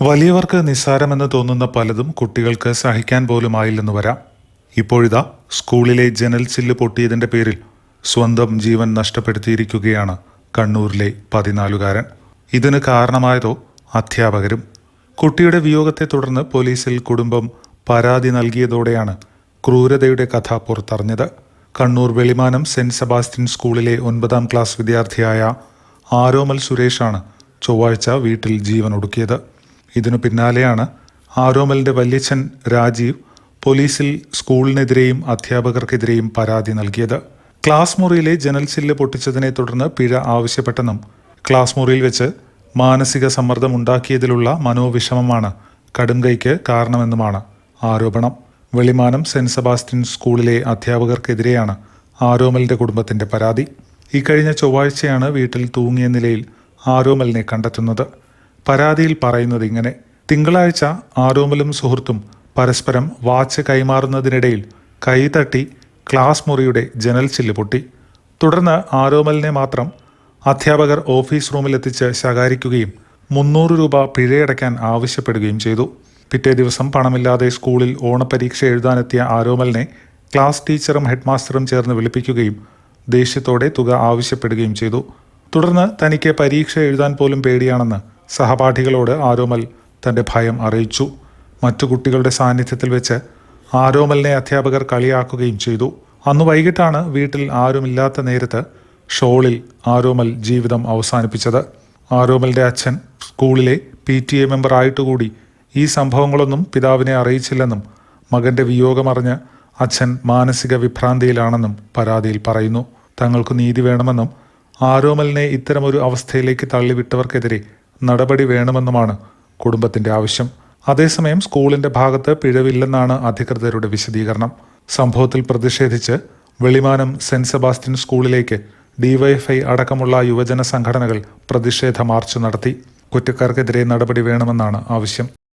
വലിയവർക്ക് നിസ്സാരമെന്ന് തോന്നുന്ന പലതും കുട്ടികൾക്ക് സഹിക്കാൻ പോലുമായില്ലെന്ന് വരാം. ഇപ്പോഴിതാ സ്കൂളിലെ ജനൽ ചില്ല് പൊട്ടിയതിന്റെ പേരിൽ സ്വന്തം ജീവൻ നഷ്ടപ്പെടുത്തിയിരിക്കുകയാണ് കണ്ണൂരിലെ പതിനാലുകാരൻ. ഇതിന് കാരണമായതോ അധ്യാപകരും. കുട്ടിയുടെ വിയോഗത്തെ തുടർന്ന് പോലീസിൽ കുടുംബം പരാതി നൽകിയതോടെയാണ് ക്രൂരതയുടെ കഥ പുറത്തറിഞ്ഞത്. കണ്ണൂർ വെളിമാനം സെന്റ് സെബാസ്റ്റ്യൻ സ്കൂളിലെ ഒൻപതാം ക്ലാസ് വിദ്യാർത്ഥിയായ ആരോമൽ സുരേഷാണ് ചൊവ്വാഴ്ച വീട്ടിൽ ജീവൻ ഒടുക്കിയത് ഇതിനു പിന്നാലെയാണ് ആരോമലിന്റെ വല്യച്ഛൻ രാജീവ് പോലീസിൽ സ്കൂളിനെതിരെയും അധ്യാപകർക്കെതിരെയും പരാതി നൽകിയത്. ക്ലാസ് മുറിയിലെ ജനൽ ചില്ല് പൊട്ടിച്ചതിനെ തുടർന്ന് പിഴ ആവശ്യപ്പെട്ടെന്നും ക്ലാസ് മുറിയിൽ വെച്ച് മാനസിക സമ്മർദ്ദം ഉണ്ടാക്കിയതിലുള്ള മനോവിഷമമാണ് കടുംകൈക്ക് കാരണമെന്നുമാണ് ആരോപണം. വെളിമാനം സെന്റ് സെബാസ്റ്റ്യൻ സ്കൂളിലെ അധ്യാപകർക്കെതിരെയാണ് ആരോമലിന്റെ കുടുംബത്തിന്റെ പരാതി. ഇക്കഴിഞ്ഞ ചൊവ്വാഴ്ചയാണ് വീട്ടിൽ തൂങ്ങിയ നിലയിൽ ആരോമലിനെ കണ്ടെത്തുന്നത്. പരാതിയിൽ പറയുന്നത് ഇങ്ങനെ. തിങ്കളാഴ്ച ആരോമലും സുഹൃത്തും പരസ്പരം വാച്ച് കൈമാറുന്നതിനിടയിൽ കൈതട്ടി ക്ലാസ് മുറിയുടെ ജനൽ ചില്ല് പൊട്ടി. തുടർന്ന് ആരോമലിനെ മാത്രം അധ്യാപകർ ഓഫീസ് റൂമിലെത്തിച്ച് ശകാരിക്കുകയും മുന്നൂറ് രൂപ പിഴയടയ്ക്കാൻ ആവശ്യപ്പെടുകയും ചെയ്തു. പിറ്റേ ദിവസം പണമില്ലാതെ സ്കൂളിൽ ഓണപരീക്ഷ എഴുതാനെത്തിയ ആരോമലിനെ ക്ലാസ് ടീച്ചറും ഹെഡ്മാസ്റ്ററും ചേർന്ന് വിളിപ്പിക്കുകയും ദേഷ്യത്തോടെ തുക ആവശ്യപ്പെടുകയും ചെയ്തു. തുടർന്ന് തനിക്ക് പരീക്ഷ എഴുതാൻ പോലും പേടിയാണെന്ന് സഹപാഠികളോട് ആരോമൽ തന്റെ ഭയം അറിയിച്ചു. മറ്റു കുട്ടികളുടെ സാന്നിധ്യത്തിൽ വെച്ച് ആരോമലിനെ അധ്യാപകർ കളിയാക്കുകയും ചെയ്തു. അന്ന് വൈകിട്ടാണ് വീട്ടിൽ ആരുമില്ലാത്ത നേരത്ത് ഷോളിൽ ആരോമൽ ജീവിതം അവസാനിപ്പിച്ചത്. ആരോമലിന്റെ അച്ഛൻ സ്കൂളിലെ പി ടി എ മെമ്പർ ആയിട്ടുകൂടി ഈ സംഭവങ്ങളൊന്നും പിതാവിനെ അറിയിച്ചില്ലെന്നും മകന്റെ വിയോഗമറിഞ്ഞ് അച്ഛൻ മാനസിക വിഭ്രാന്തിയിലാണെന്നും പരാതിയിൽ പറയുന്നു. തങ്ങൾക്ക് നീതി വേണമെന്നും ആരോമലിനെ ഇത്തരമൊരു അവസ്ഥയിലേക്ക് തള്ളിവിട്ടവർക്കെതിരെ നടപടി വേണമെന്നുമാണ് കുടുംബത്തിന്റെ ആവശ്യം. അതേസമയം സ്കൂളിന്റെ ഭാഗത്ത് പിഴവില്ലെന്നാണ് അധികൃതരുടെ വിശദീകരണം. സംഭവത്തിൽ പ്രതിഷേധിച്ച് വെളിമാനം സെന്റ് സെബാസ്റ്റ്യൻ സ്കൂളിലേക്ക് ഡിവൈഎഫ്ഐ അടക്കമുള്ള യുവജന സംഘടനകൾ പ്രതിഷേധ മാർച്ച് നടത്തി. കുറ്റക്കാർക്കെതിരെ നടപടി വേണമെന്നാണ് ആവശ്യം.